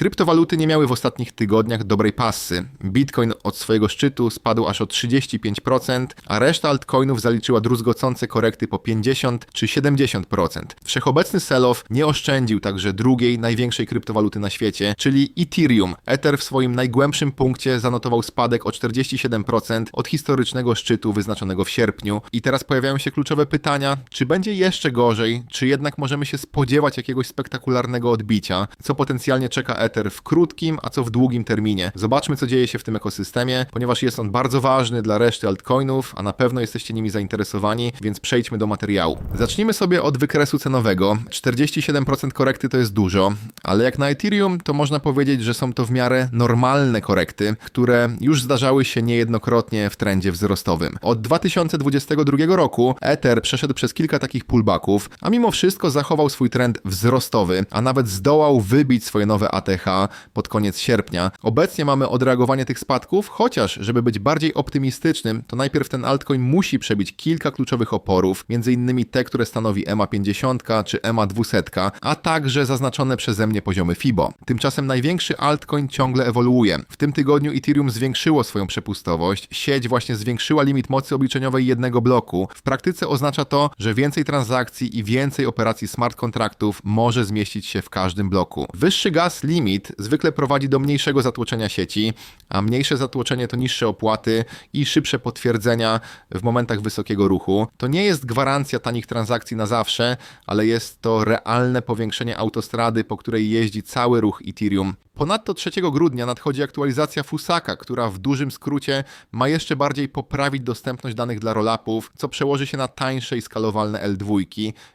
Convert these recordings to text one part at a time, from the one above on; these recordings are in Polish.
Kryptowaluty nie miały w ostatnich tygodniach dobrej pasy. Bitcoin od swojego szczytu spadł aż o 35%, a reszta altcoinów zaliczyła druzgocące korekty po 50 czy 70%. Wszechobecny sell-off nie oszczędził także drugiej największej kryptowaluty na świecie, czyli Ethereum. Ether w swoim najgłębszym punkcie zanotował spadek o 47% od historycznego szczytu wyznaczonego w sierpniu. I teraz pojawiają się kluczowe pytania, czy będzie jeszcze gorzej, czy jednak możemy się spodziewać jakiegoś spektakularnego odbicia, co potencjalnie czeka Ether w krótkim, a co w długim terminie. Zobaczmy, co dzieje się w tym ekosystemie, ponieważ jest on bardzo ważny dla reszty altcoinów, a na pewno jesteście nimi zainteresowani, więc przejdźmy do materiału. Zacznijmy sobie od wykresu cenowego. 47% korekty to jest dużo, ale jak na Ethereum, to można powiedzieć, że są to w miarę normalne korekty, które już zdarzały się niejednokrotnie w trendzie wzrostowym. Od 2022 roku Ether przeszedł przez kilka takich pullbacków, a mimo wszystko zachował swój trend wzrostowy, a nawet zdołał wybić swoje nowe ATH pod koniec sierpnia. Obecnie mamy odreagowanie tych spadków, chociaż żeby być bardziej optymistycznym, to najpierw ten altcoin musi przebić kilka kluczowych oporów, innymi te, które stanowi EMA 50 czy EMA 200, a także zaznaczone przeze mnie poziomy FIBO. Tymczasem największy altcoin ciągle ewoluuje. W tym tygodniu Ethereum zwiększyło swoją przepustowość, sieć właśnie zwiększyła limit mocy obliczeniowej jednego bloku. W praktyce oznacza to, że więcej transakcji i więcej operacji smart kontraktów może zmieścić się w każdym bloku. Wyższy gas limit zwykle prowadzi do mniejszego zatłoczenia sieci, a mniejsze zatłoczenie to niższe opłaty i szybsze potwierdzenia w momentach wysokiego ruchu. To nie jest gwarancja tanich transakcji na zawsze, ale jest to realne powiększenie autostrady, po której jeździ cały ruch Ethereum. Ponadto 3 grudnia nadchodzi aktualizacja Fusaka, która w dużym skrócie ma jeszcze bardziej poprawić dostępność danych dla rollupów, co przełoży się na tańsze i skalowalne L2,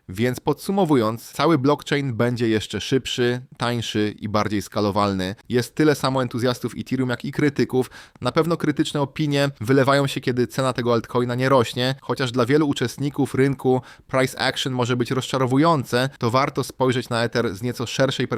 więc podsumowując, cały blockchain będzie jeszcze szybszy, tańszy i bardziej skalowalny. Jest tyle samo entuzjastów Ethereum, jak i krytyków. Na pewno krytyczne opinie wylewają się, kiedy cena tego altcoina nie rośnie, chociaż dla wielu uczestników rynku price action może być rozczarowujące, to warto spojrzeć na Ether z nieco szerszej perspektywy.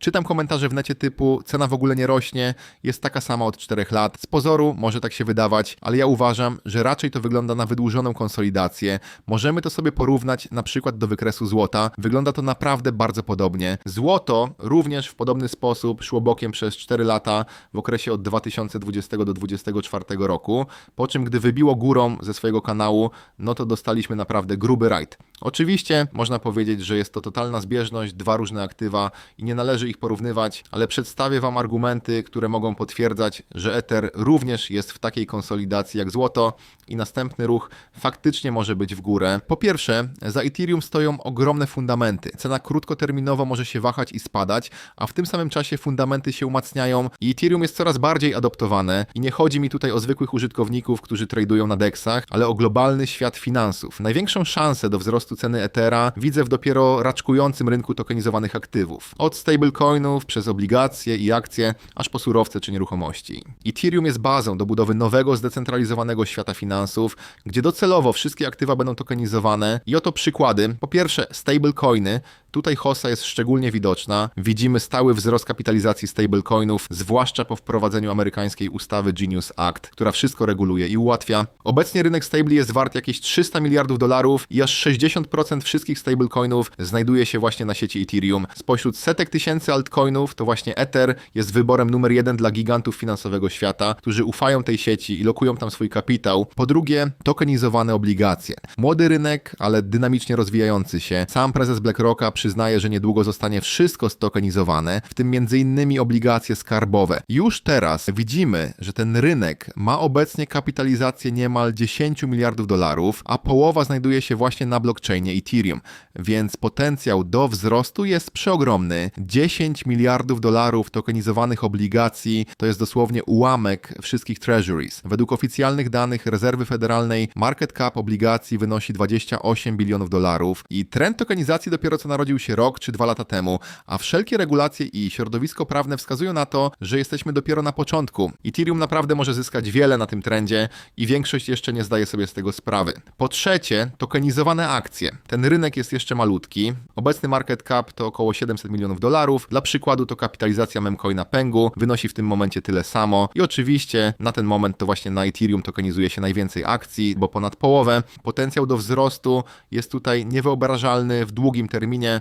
Czytam komentarze w necie typu cena w ogóle nie rośnie, jest taka sama od 4 lat. Z pozoru może tak się wydawać, ale ja uważam, że raczej to wygląda na wydłużoną konsolidację. Możemy to sobie porównać na przykład do wykresu złota. Wygląda to naprawdę bardzo podobnie. Złoto również w podobny sposób szło bokiem przez 4 lata w okresie od 2020 do 2024 roku, po czym gdy wybiło górą ze swojego kanału, no to dostaliśmy naprawdę gruby rajd. Oczywiście można powiedzieć, że jest to totalna zbieżność, dwa różne aktywa i nie należy ich porównywać, ale przedstawię Wam argumenty, które mogą potwierdzać, że Ether również jest w takiej konsolidacji jak złoto i następny ruch faktycznie może być w górę. Po pierwsze, za Ethereum stoją ogromne fundamenty. Cena krótkoterminowo może się wahać i spadać, a w tym samym czasie fundamenty się umacniają i Ethereum jest coraz bardziej adoptowane i nie chodzi mi tutaj o zwykłych użytkowników, którzy tradują na DEXach, ale o globalny świat finansów. Największą szansę do wzrostu ceny Ethera widzę w dopiero raczkującym rynku tokenizowanych aktywów. Od stablecoinów przez obligacje i akcje, aż po surowce czy nieruchomości. Ethereum jest bazą do budowy nowego, zdecentralizowanego świata finansów, gdzie docelowo wszystkie aktywa będą tokenizowane i oto przykłady. Po pierwsze, stablecoiny, Tutaj hossa jest szczególnie widoczna. Widzimy stały wzrost kapitalizacji stablecoinów, zwłaszcza po wprowadzeniu amerykańskiej ustawy Genius Act, która wszystko reguluje i ułatwia. Obecnie rynek stabli jest wart jakieś 300 miliardów dolarów i aż 60% wszystkich stablecoinów znajduje się właśnie na sieci Ethereum. Spośród setek tysięcy altcoinów to właśnie Ether jest wyborem numer jeden dla gigantów finansowego świata, którzy ufają tej sieci i lokują tam swój kapitał. Po drugie, tokenizowane obligacje. Młody rynek, ale dynamicznie rozwijający się. Sam prezes BlackRocka przyznaje, że niedługo zostanie wszystko stokenizowane, w tym m.in. obligacje skarbowe. Już teraz widzimy, że ten rynek ma obecnie kapitalizację niemal 10 miliardów dolarów, a połowa znajduje się właśnie na blockchainie Ethereum, więc potencjał do wzrostu jest przeogromny. 10 miliardów dolarów tokenizowanych obligacji to jest dosłownie ułamek wszystkich treasuries. Według oficjalnych danych rezerwy federalnej market cap obligacji wynosi 28 bilionów dolarów i trend tokenizacji dopiero co narodził się rok czy dwa lata temu, a wszelkie regulacje i środowisko prawne wskazują na to, że jesteśmy dopiero na początku. Ethereum naprawdę może zyskać wiele na tym trendzie i większość jeszcze nie zdaje sobie z tego sprawy. Po trzecie, tokenizowane akcje. Ten rynek jest jeszcze malutki. Obecny market cap to około 700 milionów dolarów. Dla przykładu to kapitalizacja memcoina Pengu wynosi w tym momencie tyle samo. I oczywiście na ten moment to właśnie na Ethereum tokenizuje się najwięcej akcji, bo ponad połowę. Potencjał do wzrostu jest tutaj niewyobrażalny w długim terminie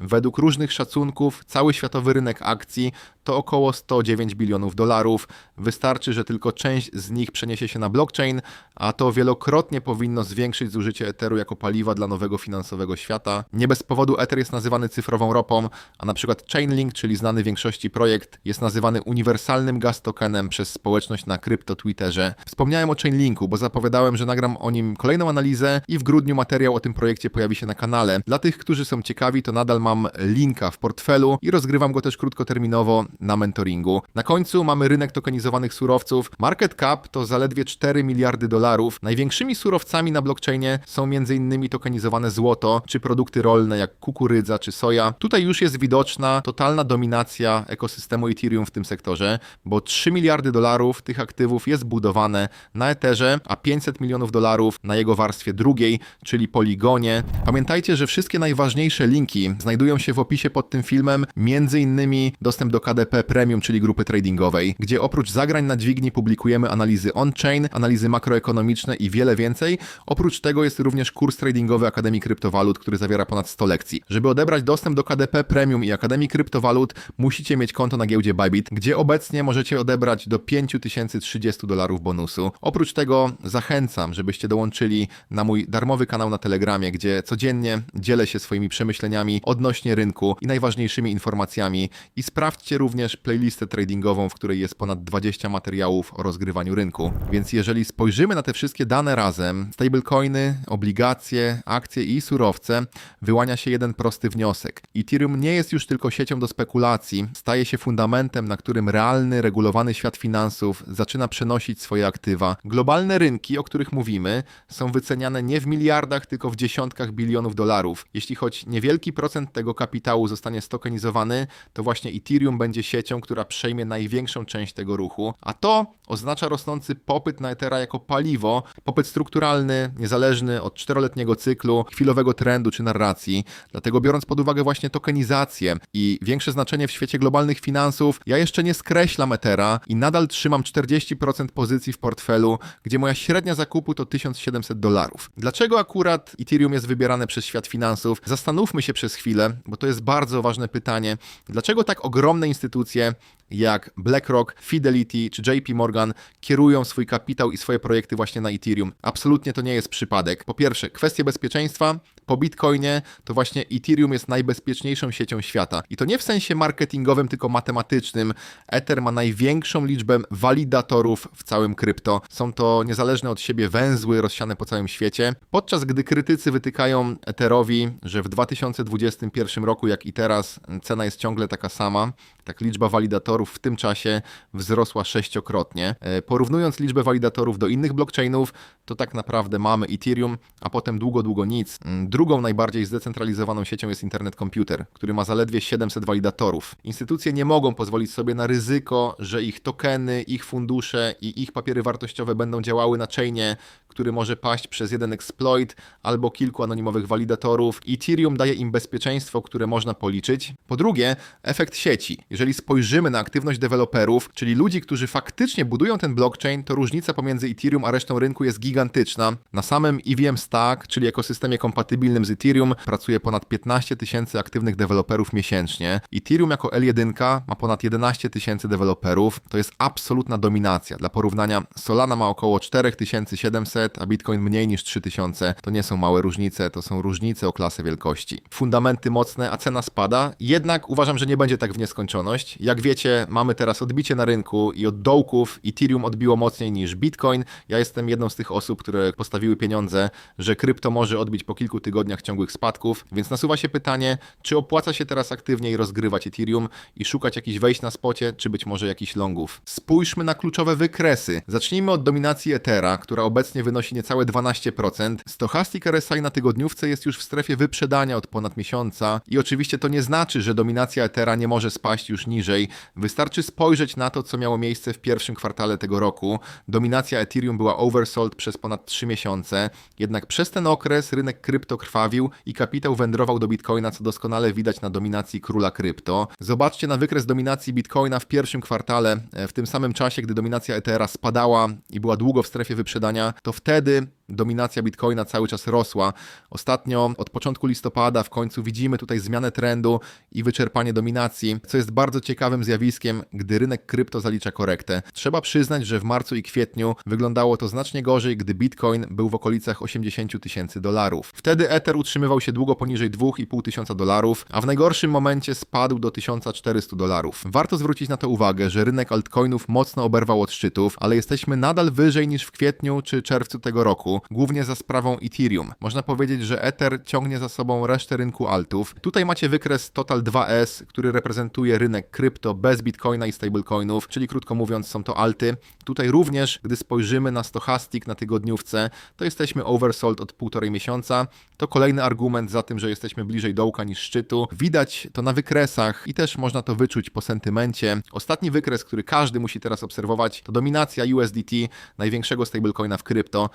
Według różnych szacunków cały światowy rynek akcji to około 109 bilionów dolarów. Wystarczy, że tylko część z nich przeniesie się na blockchain, a to wielokrotnie powinno zwiększyć zużycie Etheru jako paliwa dla nowego finansowego świata. Nie bez powodu Ether jest nazywany cyfrową ropą, a na przykład Chainlink, czyli znany większości projekt, jest nazywany uniwersalnym gas tokenem przez społeczność na krypto Twitterze. Wspomniałem o Chainlinku, bo zapowiadałem, że nagram o nim kolejną analizę i w grudniu materiał o tym projekcie pojawi się na kanale. Dla tych, którzy są ciekawi, to nadal mam linka w portfelu i rozgrywam go też krótkoterminowo na mentoringu. Na końcu mamy rynek tokenizowanych surowców. Market cap to zaledwie 4 miliardy dolarów. Największymi surowcami na blockchainie są m.in. tokenizowane złoto czy produkty rolne jak kukurydza czy soja. Tutaj już jest widoczna totalna dominacja ekosystemu Ethereum w tym sektorze, bo 3 miliardy dolarów tych aktywów jest budowane na Etherze, a 500 milionów dolarów na jego warstwie drugiej, czyli Poligonie. Pamiętajcie, że wszystkie najważniejsze linki znajdują się w opisie pod tym filmem, innymi dostęp do KDP Premium, czyli grupy tradingowej, gdzie oprócz zagrań na dźwigni publikujemy analizy on-chain, analizy makroekonomiczne i wiele więcej. Oprócz tego jest również kurs tradingowy Akademii Kryptowalut, który zawiera ponad 100 lekcji. Żeby odebrać dostęp do KDP Premium i Akademii Kryptowalut, musicie mieć konto na giełdzie Bybit, gdzie obecnie możecie odebrać do 5030 dolarów bonusu. Oprócz tego zachęcam, żebyście dołączyli na mój darmowy kanał na Telegramie, gdzie codziennie dzielę się swoimi przemyśleniami odnośnie rynku i najważniejszymi informacjami i sprawdźcie również playlistę tradingową, w której jest ponad 20 materiałów o rozgrywaniu rynku. Więc jeżeli spojrzymy na te wszystkie dane razem, stablecoiny, obligacje, akcje i surowce, wyłania się jeden prosty wniosek. Ethereum nie jest już tylko siecią do spekulacji, staje się fundamentem, na którym realny, regulowany świat finansów zaczyna przenosić swoje aktywa. Globalne rynki, o których mówimy, są wyceniane nie w miliardach, tylko w dziesiątkach bilionów dolarów. Jeśli choć niewielki procent tego kapitału zostanie stokenizowany, to właśnie Ethereum będzie siecią, która przejmie największą część tego ruchu, a to oznacza rosnący popyt na Ethera jako paliwo, popyt strukturalny, niezależny od czteroletniego cyklu, chwilowego trendu czy narracji. Dlatego biorąc pod uwagę właśnie tokenizację i większe znaczenie w świecie globalnych finansów, ja jeszcze nie skreślam Ethera i nadal trzymam 40% pozycji w portfelu, gdzie moja średnia zakupu to 1700 dolarów. Dlaczego akurat Ethereum jest wybierane przez świat finansów? Zastanówmy się przez chwilę, bo to jest bardzo ważne pytanie. Dlaczego tak ogromne instytucje jak BlackRock, Fidelity czy JP Morgan kierują swój kapitał i swoje projekty właśnie na Ethereum. Absolutnie to nie jest przypadek. Po pierwsze, kwestie bezpieczeństwa. Po Bitcoinie to właśnie Ethereum jest najbezpieczniejszą siecią świata. I to nie w sensie marketingowym, tylko matematycznym. Ether ma największą liczbę walidatorów w całym krypto. Są to niezależne od siebie węzły rozsiane po całym świecie. Podczas gdy krytycy wytykają Etherowi, że w 2021 roku, jak i teraz, cena jest ciągle taka sama, tak liczba walidatorów w tym czasie wzrosła sześciokrotnie. E, porównując liczbę walidatorów do innych blockchainów, to tak naprawdę mamy Ethereum, a potem długo, długo nic. Drugą najbardziej zdecentralizowaną siecią jest Internet Computer, który ma zaledwie 700 walidatorów. Instytucje nie mogą pozwolić sobie na ryzyko, że ich tokeny, ich fundusze i ich papiery wartościowe będą działały na chainie, który może paść przez jeden exploit albo kilku anonimowych walidatorów. Ethereum daje im bezpieczeństwo, które można policzyć. Po drugie, efekt sieci. Jeżeli spojrzymy na aktywność deweloperów, czyli ludzi, którzy faktycznie budują ten blockchain, to różnica pomiędzy Ethereum a resztą rynku jest gigantyczna. Na samym EVM Stack, czyli ekosystemie kompatybilnym z Ethereum, pracuje ponad 15 tysięcy aktywnych deweloperów miesięcznie. Ethereum jako L1 ma ponad 11 tysięcy deweloperów. To jest absolutna dominacja. Dla porównania, Solana ma około 4700, a Bitcoin mniej niż 3000. To nie są małe różnice, to są różnice o klasę wielkości. Fundamenty mocne, a cena spada. Jednak uważam, że nie będzie tak w nieskończoność. Jak wiecie, mamy teraz odbicie na rynku i od dołków Ethereum odbiło mocniej niż Bitcoin. Ja jestem jedną z tych osób, które postawiły pieniądze, że krypto może odbić po kilku tygodniach ciągłych spadków, więc nasuwa się pytanie, czy opłaca się teraz aktywniej rozgrywać Ethereum i szukać jakichś wejść na spocie, czy być może jakichś longów. Spójrzmy na kluczowe wykresy. Zacznijmy od dominacji Ethera, która obecnie wynosi niecałe 12%. Stochastic RSI na tygodniówce jest już w strefie wyprzedania od ponad miesiąca i oczywiście to nie znaczy, że dominacja Ethera nie może spaść już niżej. Wystarczy spojrzeć na to, co miało miejsce w pierwszym kwartale tego roku. Dominacja Ethereum była oversold przez ponad 3 miesiące, jednak przez ten okres rynek krypto krwawił i kapitał wędrował do Bitcoina, co doskonale widać na dominacji króla krypto. Zobaczcie na wykres dominacji Bitcoina w pierwszym kwartale, e, w tym samym czasie, gdy dominacja Ethera spadała i była długo w strefie wyprzedania, to wtedy dominacja Bitcoina cały czas rosła. Ostatnio od początku listopada w końcu widzimy tutaj zmianę trendu i wyczerpanie dominacji, co jest bardzo ciekawym zjawiskiem, gdy rynek krypto zalicza korektę. Trzeba przyznać, że w marcu i kwietniu wyglądało to znacznie gorzej, gdy Bitcoin był w okolicach 80 tysięcy dolarów. Wtedy Ether utrzymywał się długo poniżej 2,5 tysiąca dolarów, a w najgorszym momencie spadł do 1400 dolarów. Warto zwrócić na to uwagę, że rynek altcoinów mocno oberwał od szczytów, ale jesteśmy nadal wyżej niż w kwietniu czy czerwcu tego roku, głównie za sprawą Ethereum. Można powiedzieć, że Ether ciągnie za sobą resztę rynku altów. Tutaj macie wykres Total 2S, który reprezentuje rynek krypto bez Bitcoina i stablecoinów, czyli krótko mówiąc są to alty. Tutaj również, gdy spojrzymy na stochastik na tygodniówce, to jesteśmy oversold od półtorej miesiąca. To kolejny argument za tym, że jesteśmy bliżej dołka niż szczytu. Widać to na wykresach i też można to wyczuć po sentymencie. Ostatni wykres, który każdy musi teraz obserwować, to dominacja USDT, największego stablecoina w krypto.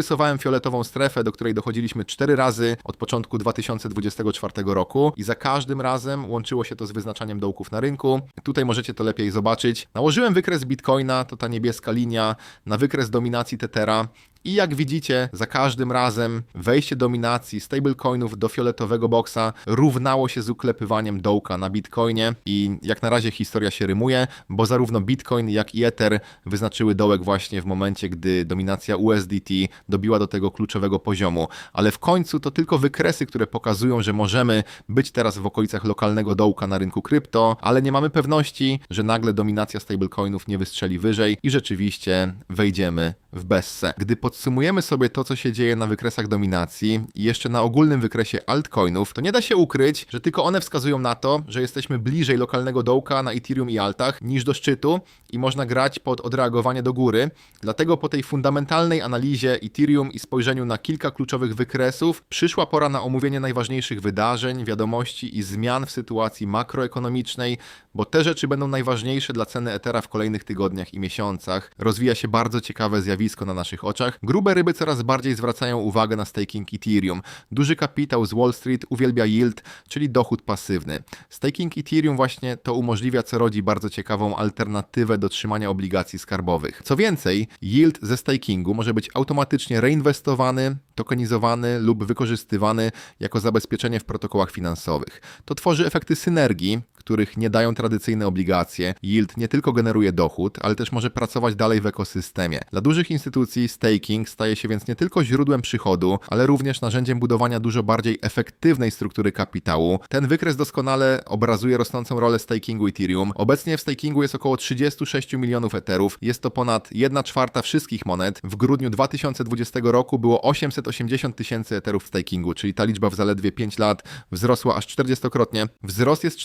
Rozrysowałem fioletową strefę, do której dochodziliśmy cztery razy od początku 2024 roku i za każdym razem łączyło się to z wyznaczaniem dołków na rynku. Tutaj możecie to lepiej zobaczyć. Nałożyłem wykres Bitcoina, to ta niebieska linia, na wykres dominacji Tethera. I jak widzicie, za każdym razem wejście dominacji stablecoinów do fioletowego boksa równało się z uklepywaniem dołka na Bitcoinie i jak na razie historia się rymuje, bo zarówno Bitcoin jak i Ether wyznaczyły dołek właśnie w momencie, gdy dominacja USDT dobiła do tego kluczowego poziomu. Ale w końcu to tylko wykresy, które pokazują, że możemy być teraz w okolicach lokalnego dołka na rynku krypto, ale nie mamy pewności, że nagle dominacja stablecoinów nie wystrzeli wyżej i rzeczywiście wejdziemy w Besse. Gdy podsumujemy sobie to, co się dzieje na wykresach dominacji i jeszcze na ogólnym wykresie altcoinów, to nie da się ukryć, że tylko one wskazują na to, że jesteśmy bliżej lokalnego dołka na Ethereum i altach niż do szczytu i można grać pod odreagowanie do góry. Dlatego po tej fundamentalnej analizie Ethereum i spojrzeniu na kilka kluczowych wykresów przyszła pora na omówienie najważniejszych wydarzeń, wiadomości i zmian w sytuacji makroekonomicznej, bo te rzeczy będą najważniejsze dla ceny Ethera w kolejnych tygodniach i miesiącach. Rozwija się bardzo ciekawe zjawisko na naszych oczach. Grube ryby coraz bardziej zwracają uwagę na staking Ethereum. Duży kapitał z Wall Street uwielbia yield, czyli dochód pasywny. Staking Ethereum właśnie to umożliwia, co rodzi bardzo ciekawą alternatywę do trzymania obligacji skarbowych. Co więcej, yield ze stakingu może być automatycznie reinwestowany, tokenizowany lub wykorzystywany jako zabezpieczenie w protokołach finansowych. To tworzy efekty synergii, których nie dają tradycyjne obligacje. Yield nie tylko generuje dochód, ale też może pracować dalej w ekosystemie. Dla dużych instytucji staking staje się więc nie tylko źródłem przychodu, ale również narzędziem budowania dużo bardziej efektywnej struktury kapitału. Ten wykres doskonale obrazuje rosnącą rolę stakingu Ethereum. Obecnie w stakingu jest około 36 milionów eterów. Jest to ponad 1 czwarta wszystkich monet. W grudniu 2020 roku było 880 tysięcy eterów w stakingu, czyli ta liczba w zaledwie 5 lat wzrosła aż 40-krotnie. Wzrost jest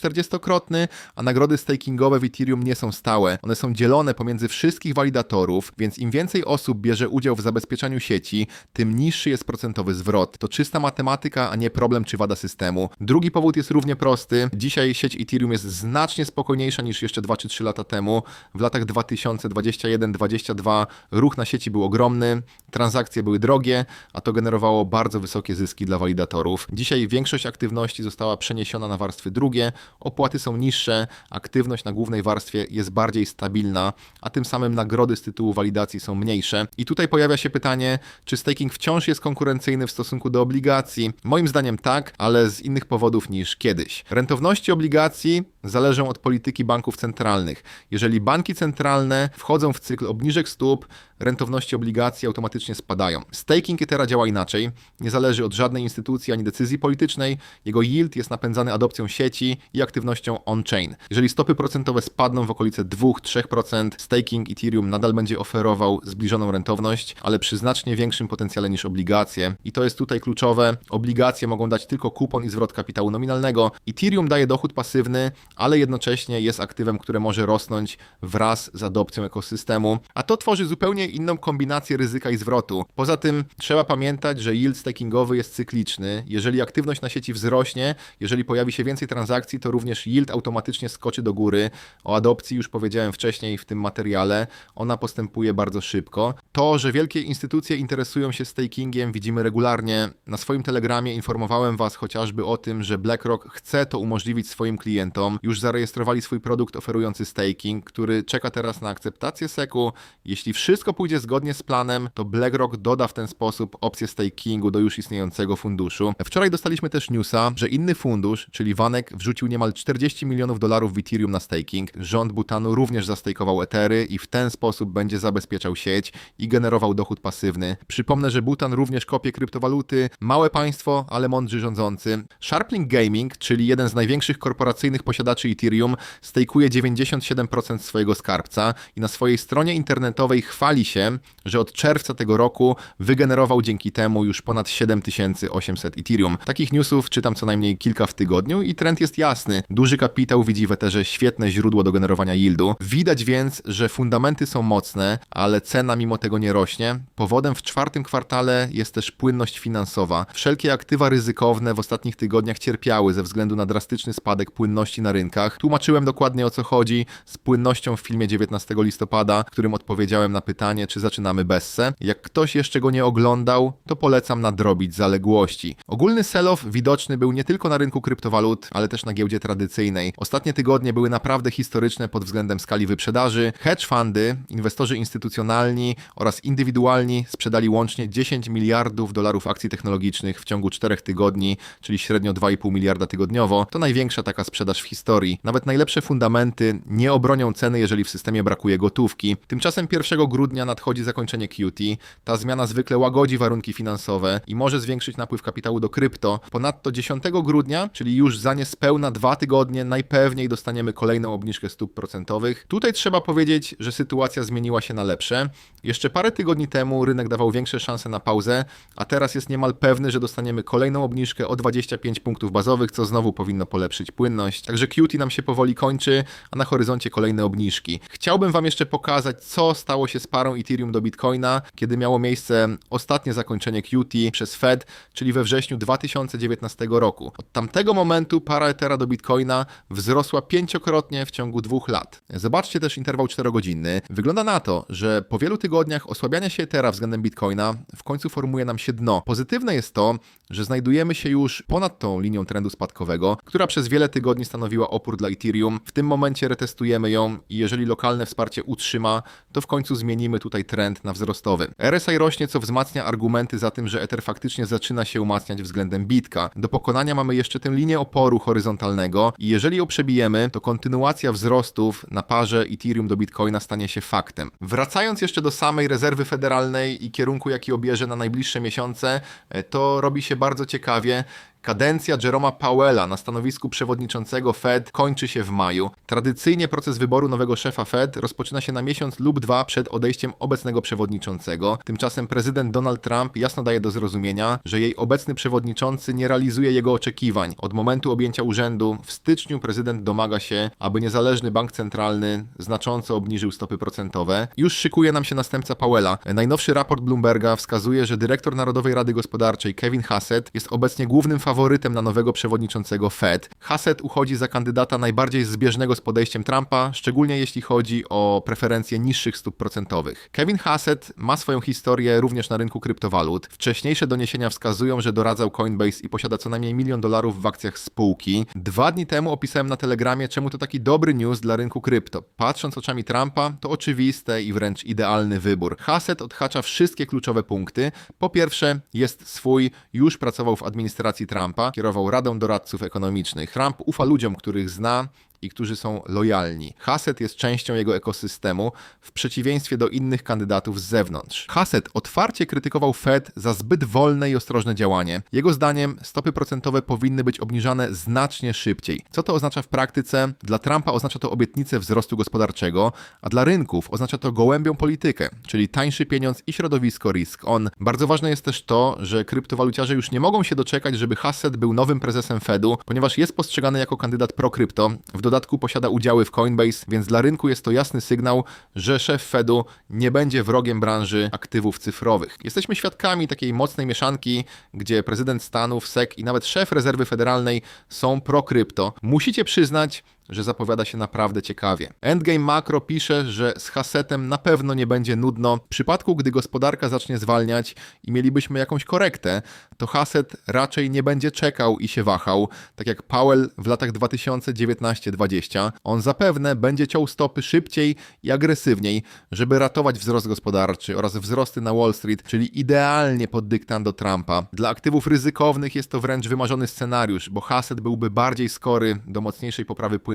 40-krotny, a nagrody stakingowe w Ethereum nie są stałe. One są dzielone pomiędzy wszystkich walidatorów, więc im więcej osób bierze udział w zabezpieczaniu sieci, tym niższy jest procentowy zwrot. To czysta matematyka, a nie problem czy wada systemu. Drugi powód jest równie prosty. Dzisiaj sieć Ethereum jest znacznie spokojniejsza niż jeszcze 2 czy 3 lata temu. W latach 2021-2022 ruch na sieci był ogromny, transakcje były drogie, a to generowało bardzo wysokie zyski dla walidatorów. Dzisiaj większość aktywności została przeniesiona na warstwy drugie, opłaty są niższe, aktywność na głównej warstwie jest bardziej stabilna, a tym samym nagrody z tytułu walidacji są mniejsze. I tutaj pojawia się pytanie, czy staking wciąż jest konkurencyjny w stosunku do obligacji? Moim zdaniem tak, ale z innych powodów niż kiedyś. Rentowności obligacji zależą od polityki banków centralnych. Jeżeli banki centralne wchodzą w cykl obniżek stóp, rentowności obligacji automatycznie spadają. Staking Ethera działa inaczej, nie zależy od żadnej instytucji ani decyzji politycznej, jego yield jest napędzany adopcją sieci i aktywnością on-chain. Jeżeli stopy procentowe spadną w okolice 2-3%, staking Ethereum nadal będzie oferował zbliżoną rentowność, ale przy znacznie większym potencjale niż obligacje. I to jest tutaj kluczowe. Obligacje mogą dać tylko kupon i zwrot kapitału nominalnego. Ethereum daje dochód pasywny, ale jednocześnie jest aktywem, które może rosnąć wraz z adopcją ekosystemu, a to tworzy zupełnie inną kombinację ryzyka i zwrotu. Poza tym trzeba pamiętać, że yield stakingowy jest cykliczny. Jeżeli aktywność na sieci wzrośnie, jeżeli pojawi się więcej transakcji, to również yield automatycznie skoczy do góry. O adopcji już powiedziałem wcześniej w tym materiale. Ona postępuje bardzo szybko. To, że wielkie instytucje interesują się stakingiem, widzimy regularnie. Na swoim telegramie informowałem Was chociażby o tym, że BlackRock chce to umożliwić swoim klientom. Już zarejestrowali swój produkt oferujący staking, który czeka teraz na akceptację SEC-u. Jeśli wszystko pójdzie zgodnie z planem, to BlackRock doda w ten sposób opcję stakingu do już istniejącego funduszu. Wczoraj dostaliśmy też newsa, że inny fundusz, czyli Vanek, wrzucił niemal 40 milionów dolarów w Ethereum na staking. Rząd Butanu również zastejkował Etery i w ten sposób będzie zabezpieczał sieć i generował dochód pasywny. Przypomnę, że Butan również kopie kryptowaluty, małe państwo, ale mądrzy rządzący. Sharplink Gaming, czyli jeden z największych korporacyjnych posiadaczy Ethereum, stejkuje 97% swojego skarbca i na swojej stronie internetowej chwali się, że od czerwca tego roku wygenerował dzięki temu już ponad 7800 Ethereum. Takich newsów czytam co najmniej kilka w tygodniu i trend jest jasny. Duży kapitał widzi w Etherze świetne źródło do generowania yieldu. Widać więc, że fundamenty są mocne, ale cena mimo tego nie rośnie. Powodem w czwartym kwartale jest też płynność finansowa. Wszelkie aktywa ryzykowne w ostatnich tygodniach cierpiały ze względu na drastyczny spadek płynności na rynkach. Tłumaczyłem dokładnie o co chodzi z płynnością w filmie 19 listopada, w którym odpowiedziałem na pytanie, czy zaczynamy besse. Jak ktoś jeszcze go nie oglądał, to polecam nadrobić zaległości. Ogólny sell-off widoczny był nie tylko na rynku kryptowalut, ale też na giełdzie tradycyjnej. Ostatnie tygodnie były naprawdę historyczne pod względem skali wyprzedaży. Hedge fundy, inwestorzy instytucjonalni oraz indywidualni sprzedali łącznie 10 miliardów dolarów akcji technologicznych w ciągu 4 tygodni, czyli średnio 2,5 miliarda tygodniowo. To największa taka sprzedaż w historii. Nawet najlepsze fundamenty nie obronią ceny, jeżeli w systemie brakuje gotówki. Tymczasem 1 grudnia nadchodzi zakończenie QT. Ta zmiana zwykle łagodzi warunki finansowe i może zwiększyć napływ kapitału do krypto. Ponadto 10 grudnia, czyli już za niespełna dwa tygodnie, najpewniej dostaniemy kolejną obniżkę stóp procentowych. Tutaj trzeba powiedzieć, że sytuacja zmieniła się na lepsze. Jeszcze parę tygodni temu rynek dawał większe szanse na pauzę, a teraz jest niemal pewny, że dostaniemy kolejną obniżkę o 25 punktów bazowych, co znowu powinno polepszyć płynność. Także QT nam się powoli kończy, a na horyzoncie kolejne obniżki. Chciałbym Wam jeszcze pokazać, co stało się z parą Ethereum do Bitcoina, kiedy miało miejsce ostatnie zakończenie QT przez Fed, czyli we wrześniu 2019 roku. Od tamtego momentu para Ethera do Bitcoina wzrosła pięciokrotnie w ciągu dwóch lat. Zobaczcie też interwał 4-godzinny. Wygląda na to, że po wielu tygodniach osłabiania się Ethera względem Bitcoina w końcu formuje nam się dno. Pozytywne jest to, że znajdujemy się już ponad tą linią trendu spadkowego, która przez wiele tygodni stanowiła opór dla Ethereum. W tym momencie retestujemy ją i jeżeli lokalne wsparcie utrzyma, to w końcu zmienimy tutaj trend na wzrostowy. RSI rośnie, co wzmacnia argumenty za tym, że Ether faktycznie zaczyna się umacniać względem Bitka. Do pokonania mamy jeszcze tę linię oporu horyzontalnego i jeżeli ją przebijemy, to kontynuacja wzrostów na parze Ethereum do Bitcoina stanie się faktem. Wracając jeszcze do samej rezerwy federalnej i kierunku, jaki obierze na najbliższe miesiące, e, to robi się bardzo ciekawie. Kadencja Jeroma Powella na stanowisku przewodniczącego Fed kończy się w maju. Tradycyjnie proces wyboru nowego szefa Fed rozpoczyna się na miesiąc lub dwa przed odejściem obecnego przewodniczącego. Tymczasem prezydent Donald Trump jasno daje do zrozumienia, że jej obecny przewodniczący nie realizuje jego oczekiwań. Od momentu objęcia urzędu w styczniu prezydent domaga się, aby niezależny bank centralny znacząco obniżył stopy procentowe. Już szykuje nam się następca Powella. Najnowszy raport Bloomberga wskazuje, że dyrektor Narodowej Rady Gospodarczej Kevin Hassett jest obecnie głównym faworytem faworytem na nowego przewodniczącego Fed. Hassett uchodzi za kandydata najbardziej zbieżnego z podejściem Trumpa, szczególnie jeśli chodzi o preferencje niższych stóp procentowych. Kevin Hassett ma swoją historię również na rynku kryptowalut. Wcześniejsze doniesienia wskazują, że doradzał Coinbase i posiada co najmniej milion dolarów w akcjach spółki. Dwa dni temu opisałem na Telegramie, czemu to taki dobry news dla rynku krypto. Patrząc oczami Trumpa, to oczywiste i wręcz idealny wybór. Hassett odhacza wszystkie kluczowe punkty. Po pierwsze, jest swój, już pracował w administracji Trumpa. Trumpa kierował Radą Doradców Ekonomicznych. Trump ufa ludziom, których zna i którzy są lojalni. Hassett jest częścią jego ekosystemu, w przeciwieństwie do innych kandydatów z zewnątrz. Hassett otwarcie krytykował Fed za zbyt wolne i ostrożne działanie. Jego zdaniem stopy procentowe powinny być obniżane znacznie szybciej. Co to oznacza w praktyce? Dla Trumpa oznacza to obietnicę wzrostu gospodarczego, a dla rynków oznacza to gołębią politykę, czyli tańszy pieniądz i środowisko risk on. Bardzo ważne jest też to, że kryptowaluciarze już nie mogą się doczekać, żeby Hassett był nowym prezesem Fedu, ponieważ jest postrzegany jako kandydat pro-krypto. W dodatku posiada udziały w Coinbase, więc dla rynku jest to jasny sygnał, że szef Fedu nie będzie wrogiem branży aktywów cyfrowych. Jesteśmy świadkami takiej mocnej mieszanki, gdzie prezydent Stanów, SEC i nawet szef rezerwy federalnej są pro-krypto. Musicie przyznać, że zapowiada się naprawdę ciekawie. Endgame Macro pisze, że z hasetem na pewno nie będzie nudno. W przypadku, gdy gospodarka zacznie zwalniać i mielibyśmy jakąś korektę, to haset raczej nie będzie czekał i się wahał, tak jak Powell w latach 2019-20. On zapewne będzie ciął stopy szybciej i agresywniej, żeby ratować wzrost gospodarczy oraz wzrosty na Wall Street, czyli idealnie pod dyktando Trumpa. Dla aktywów ryzykownych jest to wręcz wymarzony scenariusz, bo haset byłby bardziej skory do mocniejszej poprawy płynności.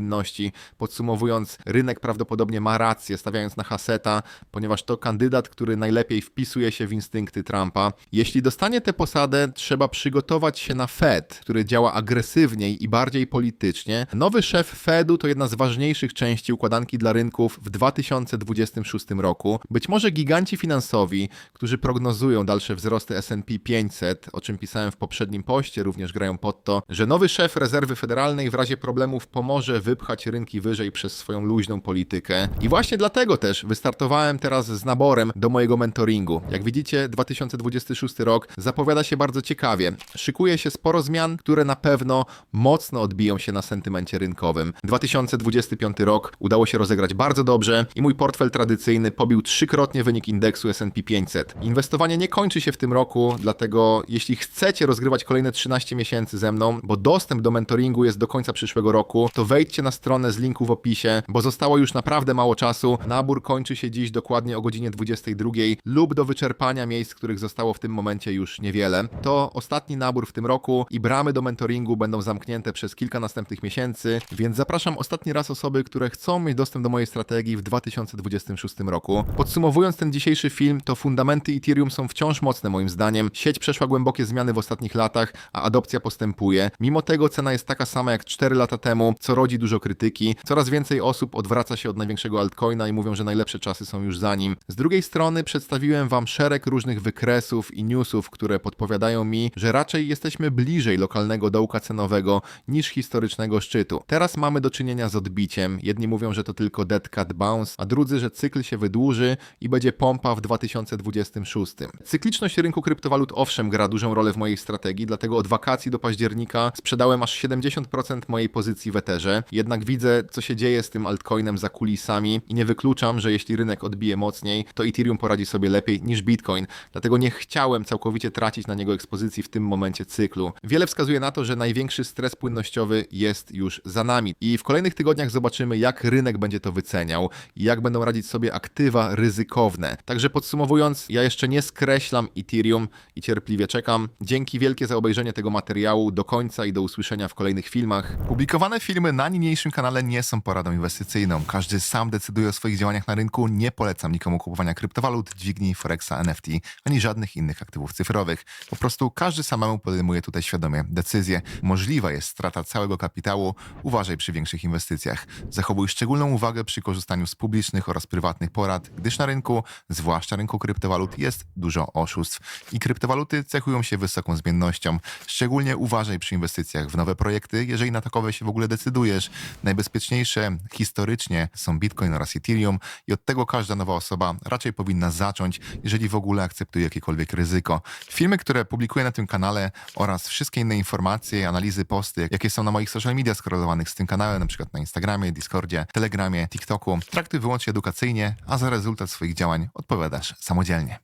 Podsumowując, rynek prawdopodobnie ma rację, stawiając na haseta, ponieważ to kandydat, który najlepiej wpisuje się w instynkty Trumpa. Jeśli dostanie tę posadę, trzeba przygotować się na Fed, który działa agresywniej i bardziej politycznie. Nowy szef Fedu to jedna z ważniejszych części układanki dla rynków w 2026 roku. Być może giganci finansowi, którzy prognozują dalsze wzrosty S&P 500, o czym pisałem w poprzednim poście, również grają pod to, że nowy szef rezerwy federalnej w razie problemów pomoże wypchać rynki wyżej przez swoją luźną politykę. I właśnie dlatego też wystartowałem teraz z naborem do mojego mentoringu. Jak widzicie, 2026 rok zapowiada się bardzo ciekawie. Szykuje się sporo zmian, które na pewno mocno odbiją się na sentymencie rynkowym. 2025 rok udało się rozegrać bardzo dobrze i mój portfel tradycyjny pobił trzykrotnie wynik indeksu S&P 500. Inwestowanie nie kończy się w tym roku, dlatego jeśli chcecie rozgrywać kolejne 13 miesięcy ze mną, bo dostęp do mentoringu jest do końca przyszłego roku, to wejdźcie na stronę z linku w opisie, bo zostało już naprawdę mało czasu. Nabór kończy się dziś dokładnie o godzinie 22 lub do wyczerpania miejsc, których zostało w tym momencie już niewiele. To ostatni nabór w tym roku i bramy do mentoringu będą zamknięte przez kilka następnych miesięcy, więc zapraszam ostatni raz osoby, które chcą mieć dostęp do mojej strategii w 2026 roku. Podsumowując ten dzisiejszy film, to fundamenty Ethereum są wciąż mocne moim zdaniem. Sieć przeszła głębokie zmiany w ostatnich latach, a adopcja postępuje. Mimo tego cena jest taka sama jak 4 lata temu, co rodzi dużo krytyki. Coraz więcej osób odwraca się od największego altcoina i mówią, że najlepsze czasy są już za nim. Z drugiej strony przedstawiłem wam szereg różnych wykresów i newsów, które podpowiadają mi, że raczej jesteśmy bliżej lokalnego dołka cenowego niż historycznego szczytu. Teraz mamy do czynienia z odbiciem. Jedni mówią, że to tylko dead cat bounce, a drudzy, że cykl się wydłuży i będzie pompa w 2026. Cykliczność rynku kryptowalut owszem gra dużą rolę w mojej strategii, dlatego od wakacji do października sprzedałem aż 70% mojej pozycji w Etherze. Jednak widzę, co się dzieje z tym altcoinem za kulisami i nie wykluczam, że jeśli rynek odbije mocniej, to Ethereum poradzi sobie lepiej niż Bitcoin. Dlatego nie chciałem całkowicie tracić na niego ekspozycji w tym momencie cyklu. Wiele wskazuje na to, że największy stres płynnościowy jest już za nami i w kolejnych tygodniach zobaczymy, jak rynek będzie to wyceniał i jak będą radzić sobie aktywa ryzykowne. Także podsumowując, ja jeszcze nie skreślam Ethereum i cierpliwie czekam. Dzięki wielkie za obejrzenie tego materiału do końca i do usłyszenia w kolejnych filmach. Publikowane filmy na niniejszym kanale nie są poradą inwestycyjną. Każdy sam decyduje o swoich działaniach na rynku. Nie polecam nikomu kupowania kryptowalut, dźwigni, forexa, NFT, ani żadnych innych aktywów cyfrowych. Po prostu każdy samemu podejmuje tutaj świadomie decyzje. Możliwa jest strata całego kapitału. Uważaj przy większych inwestycjach. Zachowuj szczególną uwagę przy korzystaniu z publicznych oraz prywatnych porad, gdyż na rynku, zwłaszcza rynku kryptowalut, jest dużo oszustw. I kryptowaluty cechują się wysoką zmiennością. Szczególnie uważaj przy inwestycjach w nowe projekty, jeżeli na takowe się w ogóle decydujesz. Najbezpieczniejsze historycznie są Bitcoin oraz Ethereum i od tego każda nowa osoba raczej powinna zacząć, jeżeli w ogóle akceptuje jakiekolwiek ryzyko. Filmy, które publikuję na tym kanale oraz wszystkie inne informacje, analizy, posty, jakie są na moich social media skorelowanych z tym kanałem, na przykład na Instagramie, Discordzie, Telegramie, TikToku, traktuj wyłącznie edukacyjnie, a za rezultat swoich działań odpowiadasz samodzielnie.